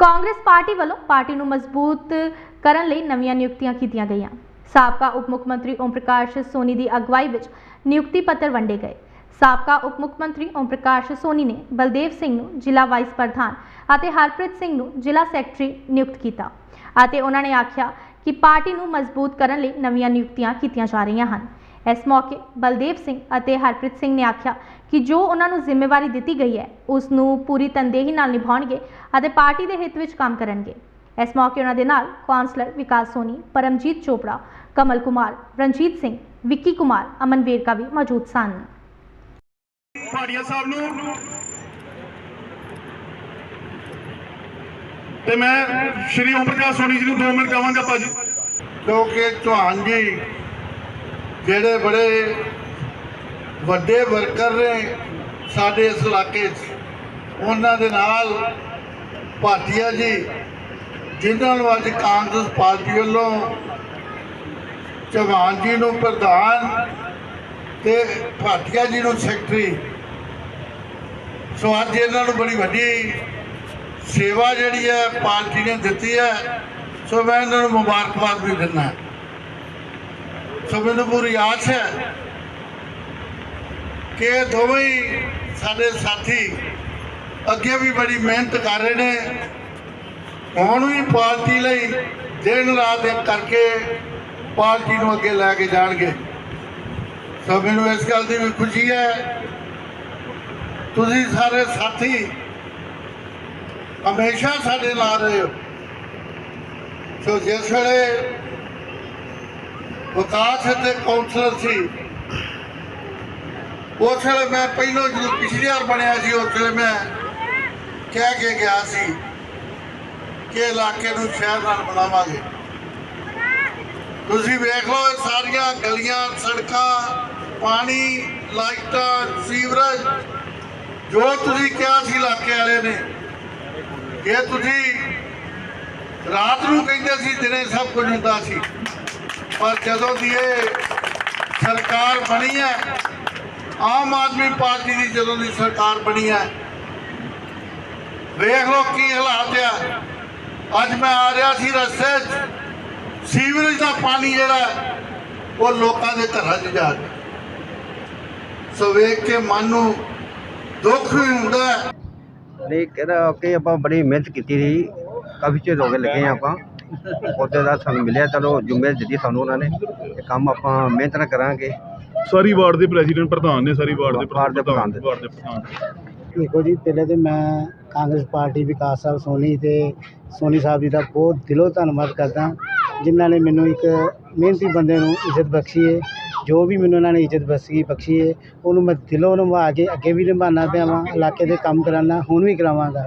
Congress party ਵੱਲੋਂ party ਨੂੰ ਮਜ਼ਬੂਤ ਕਰਨ ਲਈ ਨਵੀਆਂ ਨਿਯੁਕਤੀਆਂ ਕੀਤੀਆਂ ਗਈਆਂ। ਸਾਬਕਾ ਉਪ ਮੁੱਖ ਮੰਤਰੀ ਓਮ ਪ੍ਰਕਾਸ਼ ਸੋਨੀ ਦੀ ਅਗਵਾਈ ਵਿੱਚ ਨਿਯੁਕਤੀ ਪੱਤਰ ਵੰਡੇ ਗਏ। ਸਾਬਕਾ ਉਪ ਮੁੱਖ ਮੰਤਰੀ ਓਮ ਪ੍ਰਕਾਸ਼ ਸੋਨੀ ਨੇ ਬਲਦੇਵ ਸਿੰਘ ਨੂੰ ਜ਼ਿਲ੍ਹਾ ਵਾਈਸ ਪ੍ਰਧਾਨ ਅਤੇ ਹਰਪ੍ਰੀਤ ਸਿੰਘ ਨੂੰ ਜ਼ਿਲ੍ਹਾ ਸੈਕਟਰੀ ਨਿਯੁਕਤ ਕੀਤਾ ਅਤੇ ਉਹਨਾਂ ਨੇ ਆਖਿਆ ਕਿ ਪਾਰਟੀ ਨੂੰ ਮਜ਼ਬੂਤ ਕਰਨ ਲਈ ਨਵੀਆਂ ਨਿਯੁਕਤੀਆਂ ਕੀਤੀਆਂ ਜਾ ਰਹੀਆਂ ਹਨ। ਇਸ ਮੌਕੇ ਬਲਦੇਵ ਸਿੰਘ ਅਤੇ ਹਰਪ੍ਰੀਤ ਸਿੰਘ ਨੇ ਆਖਿਆ ਕਿ ਜੋ ਉਹਨਾਂ ਨੂੰ ਜ਼ਿੰਮੇਵਾਰੀ ਦਿੱਤੀ ਗਈ ਹੈ ਉਸ ਨੂੰ ਪੂਰੀ ਤਨਦੇਹੀ ਨਾਲ ਨਿਭਾਉਣਗੇ ਅਤੇ ਪਾਰਟੀ ਦੇ ਹਿੱਤ ਵਿੱਚ ਕੰਮ ਕਰਨਗੇ। ਇਸ ਮੌਕੇ ਉਹਨਾਂ ਦੇ ਨਾਲ ਕਾਉਂਸਲਰ ਵਿਕਾਸ ਸੋਨੀ ਪਰਮਜੀਤ ਚੋਪੜਾ ਕਮਲ ਕੁਮਾਰ ਰਣਜੀਤ ਸਿੰਘ ਵਿੱਕੀ ਕੁਮਾਰ ਅਮਨ ਵੇਰਕਾ ਵੀ ਮੌਜੂਦ ਸਨ। ਭਾੜੀਆ ਸਾਹਿਬ ਨੂੰ ਤੇ ਮੈਂ ਸ਼੍ਰੀ ਓਮ ਪ੍ਰਕਾਸ਼ ਸੋਨੀ ਜੀ ਨੂੰ 2 ਮਿੰਟ ਕਹਾਂਗਾ ਭਾਜੀ। ਕਿਉਂਕਿ ਚੌਹਾਨ ਜੀ ਜਿਹੜੇ ਬੜੇ ਵੱਡੇ ਵਰਕਰ ਨੇ ਸਾਡੇ ਇਸ ਇਲਾਕੇ 'ਚ। ਉਹਨਾਂ ਦੇ ਨਾਲ ਭਾਟੀਆ ਜੀ, ਜਿਨ੍ਹਾਂ ਨੂੰ ਅੱਜ ਕਾਂਗਰਸ ਪਾਰਟੀ ਵੱਲੋਂ ਚੌਹਾਨ ਜੀ ਨੂੰ ਪ੍ਰਧਾਨ ਤੇ ਭਾਟੀਆ ਜੀ ਨੂੰ ਸੈਕਟਰੀ। ਸੋ ਅੱਜ ਇਹਨਾਂ ਨੂੰ ਬੜੀ ਵੱਡੀ ਸੇਵਾ ਜਿਹੜੀ ਹੈ ਪਾਰਟੀ ਨੇ ਦਿੱਤੀ ਹੈ। ਸੋ ਮੈਂ ਇਹਨਾਂ ਨੂੰ ਮੁਬਾਰਕਬਾਦ ਵੀ ਦਿੰਦਾ। ਸੋ ਮੈਨੂੰ ਪੂਰੀ ਆਸ ਹੈ ਕਿ ਦੋਵੇਂ ਸਾਡੇ ਸਾਥੀ ਅੱਗੇ ਵੀ ਬੜੀ ਮਿਹਨਤ ਕਰ ਰਹੇ ਨੇ। ਹੁਣ ਵੀ ਪਾਰਟੀ ਲਈ ਦਿਨ ਰਾਤ ਇੱਕ ਕਰਕੇ ਪਾਰਟੀ ਨੂੰ ਅੱਗੇ ਲੈ ਕੇ ਜਾਣਗੇ। ਸੋ ਮੈਨੂੰ ਇਸ ਗੱਲ ਦੀ ਵੀ ਖੁਸ਼ੀ ਹੈ। ਤੁਸੀਂ ਸਾਰੇ ਸਾਥੀ ਹਮੇਸ਼ਾ ਸਾਡੇ ਨਾਲ ਰਹੇ। ਹੋ ਸੋ ਜਿਸ ਵੇਲੇ ਵਿਕਾਸ ਅਤੇ ਕਾਉਂਸਲਰ ਸੀ ਉਸ ਵੇਲੇ ਮੈਂ ਪਹਿਲੋਂ ਜਦੋਂ ਪਿਛਲੀ ਵਾਰ ਬਣਿਆ ਸੀ, ਉਸ ਵੇਲੇ ਮੈਂ ਕਹਿ ਕੇ ਗਿਆ ਸੀ ਕਿ ਇਲਾਕੇ ਨੂੰ ਸ਼ਹਿਰ ਨਾਲ ਬਣਾਵਾਂਗੇ ਤੁਸੀਂ ਵੇਖ ਲਓ ਇਹ ਸਾਰੀਆਂ ਗਲੀਆਂ, ਸੜਕਾਂ, ਪਾਣੀ, ਲਾਈਟਾਂ, ਸੀਵਰੇਜ, ਜੋ ਤੁਸੀਂ ਕਿਹਾ ਸੀ ਇਲਾਕੇ ਵਾਲੇ ਨੇ। ਇਹ ਤੁਸੀਂ ਰਾਤ ਨੂੰ ਕਹਿੰਦੇ ਸੀ, ਦਿਨੇ ਸਭ ਕੁਝ ਹੁੰਦਾ ਸੀ। ਪਰ ਜਦੋਂ ਦੀ ਇਹ ਸਰਕਾਰ ਬਣੀ ਹੈ ਆਮ ਆਦਮੀ ਪਾਰਟੀ ਦੀ ਜਦੋਂ ਦੀ ਸਰਕਾਰ ਬਣੀ ਹੈ, ਵੇਖ ਲਓ ਕੀ ਹਾਲਾਤ ਆ। ਅੱਜ ਮੈਂ ਆ ਰਿਹਾ ਸੀ ਰਸਤੇ 'ਚ, ਸੀਵਰੇਜ ਦਾ ਪਾਣੀ ਜਿਹੜਾ, ਉਹ ਲੋਕਾਂ ਦੇ ਘਰਾਂ 'ਚ ਜਾ ਰਿਹਾ। ਸੋ ਵੇਖ ਕੇ ਮਨ ਨੂੰ ਦੁੱਖ ਵੀ ਹੁੰਦਾ ਨਹੀਂ, ਕਹਿੰਦਾ ਕਿ ਆਪਾਂ ਬੜੀ ਮਿਹਨਤ ਕੀਤੀ ਸੀ ਕਾਫੀ ਚਿਰ ਹੋ ਗਏ ਲੱਗੇ ਆਪਾਂ। ਉਹਦੇ ਦਾ ਸਾਨੂੰ ਮਿਲਿਆ, ਚਲੋ ਜ਼ਿੰਮੇਵਾਰੀ ਦਿੱਤੀ ਸਾਨੂੰ ਉਹਨਾਂ ਨੇ। ਇਹ ਕੰਮ ਆਪਾਂ ਮਿਹਨਤ ਨਾਲ ਕਰਾਂਗੇ। ਸਾਰੀ ਵਾਰਡ ਦੇ ਪ੍ਰੈਜ਼ੀਡੈਂਟ ਪ੍ਰਧਾਨ ਨੇ ਸਾਰੀ ਵਾਰਡ ਦੇ ਵਾਰਡ ਦੇ ਪ੍ਰਧਾਨ ਦੇ। ਵਾਰਡ ਦੇ ਪ੍ਰਧਾਨ ਦੇਖੋ ਜੀ ਪਹਿਲੇ ਤੇ ਮੈਂ ਕਾਂਗਰਸ ਪਾਰਟੀ ਵਿਕਾਸ ਸਾਹਿਬ ਸੋਨੀ ਤੇ ਸੋਨੀ ਸਾਹਿਬ ਜੀ ਦਾ ਬਹੁਤ ਦਿਲੋਂ ਧੰਨਵਾਦ ਕਰਦਾ ਜਿਨ੍ਹਾਂ ਨੇ ਮੈਨੂੰ ਇੱਕ ਮਿਹਨਤੀ ਬੰਦੇ ਨੂੰ ਇੱਜ਼ਤ ਬਖਸ਼ੀ ਹੈ ਜੋ ਵੀ ਮੈਨੂੰ ਉਹਨਾਂ ਨੇ ਇੱਜ਼ਤ ਬਖਸ਼ੀ ਬਖਸ਼ੀ ਹੈ ਉਹਨੂੰ ਮੈਂ ਦਿਲੋਂ ਨਿਭਾ ਕੇ ਅੱਗੇ ਵੀ ਨਿਭਾਉਣਾ ਪਿਆ ਵਾਂ ਇਲਾਕੇ ਦੇ ਕੰਮ ਕਰਾਉਣਾ ਹੁਣ ਵੀ ਕਰਾਵਾਂਗਾ